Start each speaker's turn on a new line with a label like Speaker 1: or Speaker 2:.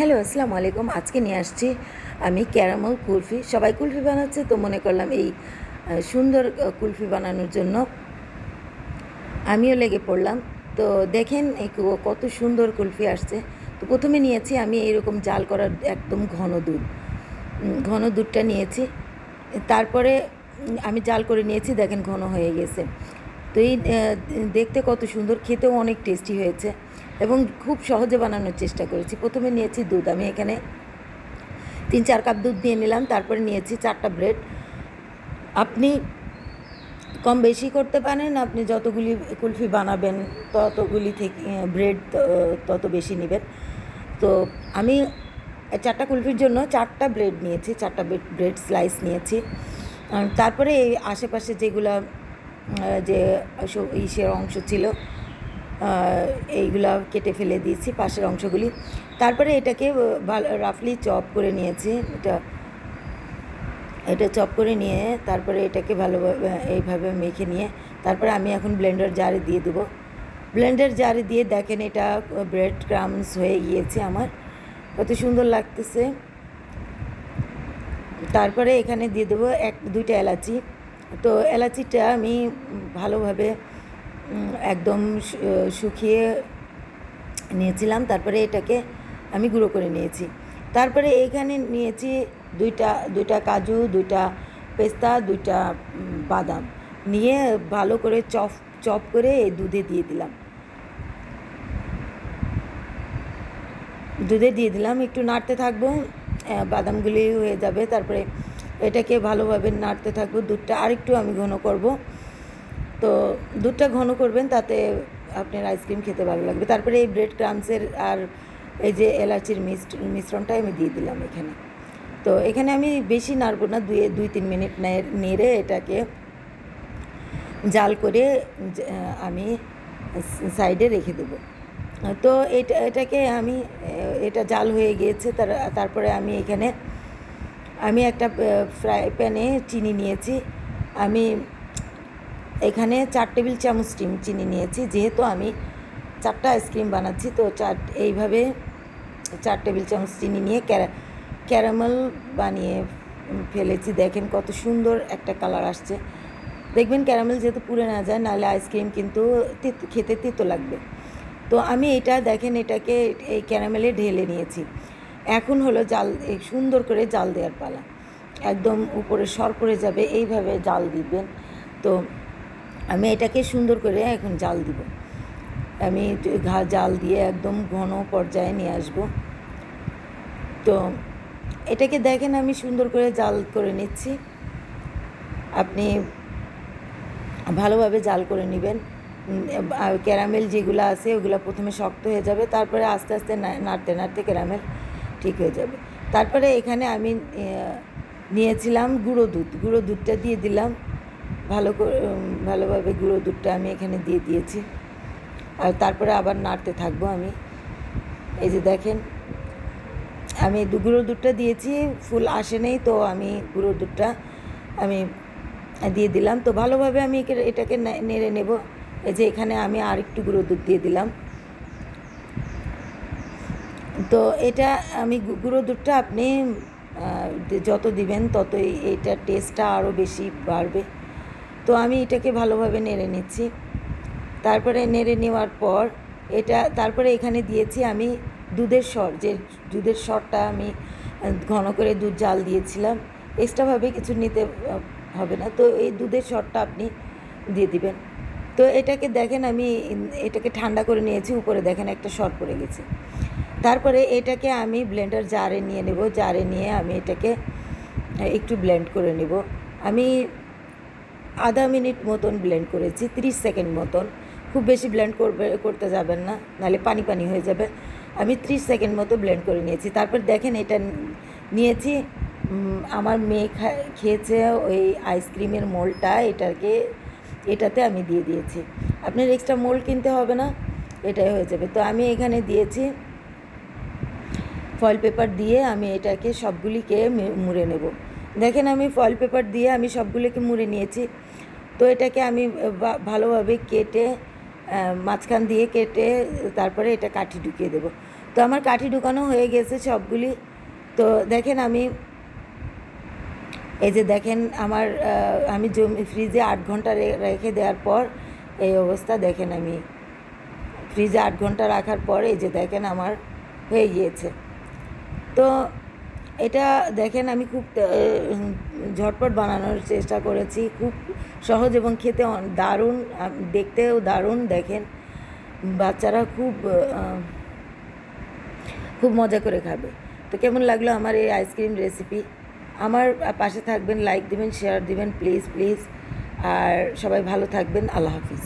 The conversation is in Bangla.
Speaker 1: হ্যালো, আসসালামু আলাইকুম। আজকে নিয়ে আসছি আমি ক্যারামেল কুলফি। সবাই কুলফি বানাচ্ছে তো মনে করলাম এই সুন্দর কুলফি বানানোর জন্য। আমিও লেগে পড়লাম। তো দেখেন কত সুন্দর কুলফি আসছে। তো প্রথমে নিয়েছি আমি এরকম জাল করার একদম ঘন দুধ। ঘন দুধটা নিয়েছি। তারপরে আমি জাল করে নিয়েছি, দেখেন ঘন হয়ে গেছে। তো এই দেখতে কত সুন্দর, খেতেও অনেক টেস্টি হয়েছে। এবং খুব সহজে বানানোর চেষ্টা করেছি। প্রথমে নিয়েছি দুধ। আমি এখানে তিন, চার কাপ দুধ দিয়ে নিলাম। তারপরে নিয়েছি চারটা ব্রেড। আপনি কম বেশি করতে পারেন। আপনি যতগুলি কুলফি বানাবেন, ততগুলি থেকে ব্রেড তত বেশি নেবেন। তো আমি চারটা কুলফির জন্য চারটা ব্রেড নিয়েছি, চারটা ব্রেড স্লাইস নিয়েছি। তারপরে এই আশেপাশে যেগুলা যে ইসের অংশ ছিল এইগুলা কেটে ফেলে দিয়েছি, পাশের অংশগুলি। তারপরে এটাকে ভালো, রাফলি চপ করে নিয়েছি। এটা এটা চপ করে নিয়ে তারপরে এটাকে ভালোভাবে, এইভাবে মেখে নিয়ে, তারপরে আমি এখন ব্লেন্ডার জারে দিয়ে দেবো। ব্লেন্ডার জারে দিয়ে দেখেন এটা ব্রেড ক্রামস হয়ে গিয়েছে আমার। কত সুন্দর লাগতেছে। তারপরে এখানে দিয়ে দেবো এক, দুইটা এলাচি। তো এলাচিটা আমি ভালোভাবে একদম শুকিয়ে নিয়েছিলাম, তারপরে এটাকে আমি গুঁড়ো করে নিয়েছি। তারপরে এইখানে নিয়েছি দুইটা দুইটা কাজু, দুইটা পেস্তা, দুইটা বাদাম। নিয়ে ভালো করে চপ চপ করে এই দুধে দিয়ে দিলাম। দুধে দিয়ে দিলাম, একটু নাড়তে থাকব বাদামগুলি হয়ে যাবে, তারপরে এটাকে ভালোভাবে নাড়তে থাকব দুধটা, আরেকটু আমি ঘন করব। তো দুধটা ঘন করবেন, তাতে আপনার আইসক্রিম খেতে ভালো লাগবে। তারপরে এই ব্রেড ক্রামসের আর এই যে এলাচির মিশ্রণটা আমি দিয়ে দিলাম এখানে। তো এখানে আমি বেশি নাড়বো না দুই দুই, তিন মিনিট নেড়ে এটাকে জাল করে আমি সাইডে রেখে দেবো। তো এটা, এটাকে আমি এটা জাল হয়ে গিয়েছে, তার, তারপরে আমি এখানে, আমি একটা ফ্রাই প্যানে চিনি নিয়েছি। আমি এখানে চার টেবিল চামচ চিনি চিনি নিয়েছি, যেহেতু আমি চারটা আইসক্রিম বানাচ্ছি, তো চার, এইভাবে চার টেবিল চামচ চিনি নিয়ে ক্যারা, ক্যারামেল বানিয়ে ফেলেছি। দেখেন কত সুন্দর একটা কালার আসছে। দেখবেন ক্যারামেল যেহেতু পুড়ে না যায়, নাহলে আইসক্রিম কিন্তু খেতে তেতো লাগবে। তো আমি এটা, দেখেন এটাকে এই ক্যারামেলে ঢেলে নিয়েছি। এখন হলো জাল সুন্দর করে জাল দেওয়ার পালা। একদম উপরে সর পড়ে যাবে, এইভাবে জাল দিবেন। তো আমি এটাকে সুন্দর করে এখন জাল দিব। আমি ঘা জাল দিয়ে একদম ঘন পর্যায়ে নিয়ে আসব। তো এটাকে দেখেন আমি সুন্দর করে জাল করে নিচ্ছি। আপনি ভালোভাবে জাল করে নেবেন। ক্যারামেল যেগুলো আছে ওগুলো প্রথমে শক্ত হয়ে যাবে, তারপরে আস্তে আস্তে নাড়তে নাড়তে ক্যারামেল ঠিক হয়ে যাবে। তারপরে এখানে আমি নিয়েছিলাম গুঁড়ো দুধ। গুঁড়ো দুধটা দিয়ে দিলাম। ভালো করে ভালোভাবে গুঁড়ো দুধটা আমি এখানে দিয়ে দিয়েছি। আর তারপরে আবার নাড়তে থাকব আমি। এই যে দেখেন, আমি দু গুঁড়ো দুধটা দিয়েছি, ফুল আসে নেই, তো আমি গুঁড়ো দুধটা আমি দিয়ে দিলাম। তো ভালোভাবে আমি এটাকে নেড়ে নেব। এই যে এখানে আমি আর একটু গুঁড়ো দুধ দিয়ে দিলাম। তো এটা আমি গুঁড়ো দুধটা আপনি যত দিবেন ততই এইটার টেস্টটা আরও বেশি বাড়বে। তো আমি এটাকে ভালোভাবে নেড়ে নিচ্ছি। তারপরে নেড়ে নেওয়ার পর এটা, তারপরে এখানে দিয়েছি আমি দুধের সর, যে দুধের সরটা আমি ঘন করে দুধ জাল দিয়েছিলাম। এক্সট্রাভাবে কিছু নিতে হবে না। তো এই দুধের সরটা আপনি দিয়ে দিবেন। তো এটাকে দেখেন আমি এটাকে ঠান্ডা করে নিয়েছি, উপরে দেখেন একটা সর পড়ে গেছে। তারপরে এটাকে আমি ব্লেন্ডার জারে নিয়ে নেব। জারে নিয়ে আমি এটাকে একটু ব্লেন্ড করে নেব। আমি আধা মিনিট মতন ব্লেন্ড করেছি, তিরিশ সেকেন্ড মতন। খুব বেশি ব্লেন্ড করবে, করতে যাবেন না, নাহলে পানি পানি হয়ে যাবে। আমি ত্রিশ সেকেন্ড মতো ব্লেন্ড করে নিয়েছি। তারপর দেখেন এটা নিয়েছি আমার মেয়ে খেয়েছে ওই আইসক্রিমের মোলটা, এটাকে, এটাতে আমি দিয়ে দিয়েছি। আপনার এক্সট্রা মোল কিনতে হবে না, এটাই হয়ে যাবে। তো আমি এখানে দিয়েছি ফয়েল পেপার দিয়ে আমি এটাকে সবগুলিকে মুড়ে নেব। দেখেন আমি ফয়েল পেপার দিয়ে আমি সবগুলোকে মুড়ে নিয়েছি। তো এটাকে আমি ভালোভাবে কেটে মাঝখান দিয়ে কেটে, তারপরে এটা কাঠি ঢুকিয়ে দেবো। তো আমার কাঠি ঢুকানো হয়ে গেছে সবগুলি। তো দেখেন আমি, এই যে দেখেন আমার আমি জমি, ফ্রিজে আট ঘণ্টা রেখে দেওয়ার পর এই অবস্থা দেখেন আমি। ফ্রিজে আট ঘণ্টা রাখার পর এই যে দেখেন আমার হয়ে গিয়েছে। তো এটা দেখেন, আমি খুব ঝটপট বানানোর চেষ্টা করেছি। খুব সহজ এবং খেতে দারুণ দেখতেও দারুণ। দেখেন, বাচ্চারা খুব খুব মজা করে খাবে। তো কেমন লাগল আমার এই আইসক্রিম রেসিপি আমার পাশে থাকবেন লাইক দিবেন শেয়ার দিবেন প্লিজ প্লিজ আর সবাই ভালো থাকবেন, আল্লাহ হাফিজ।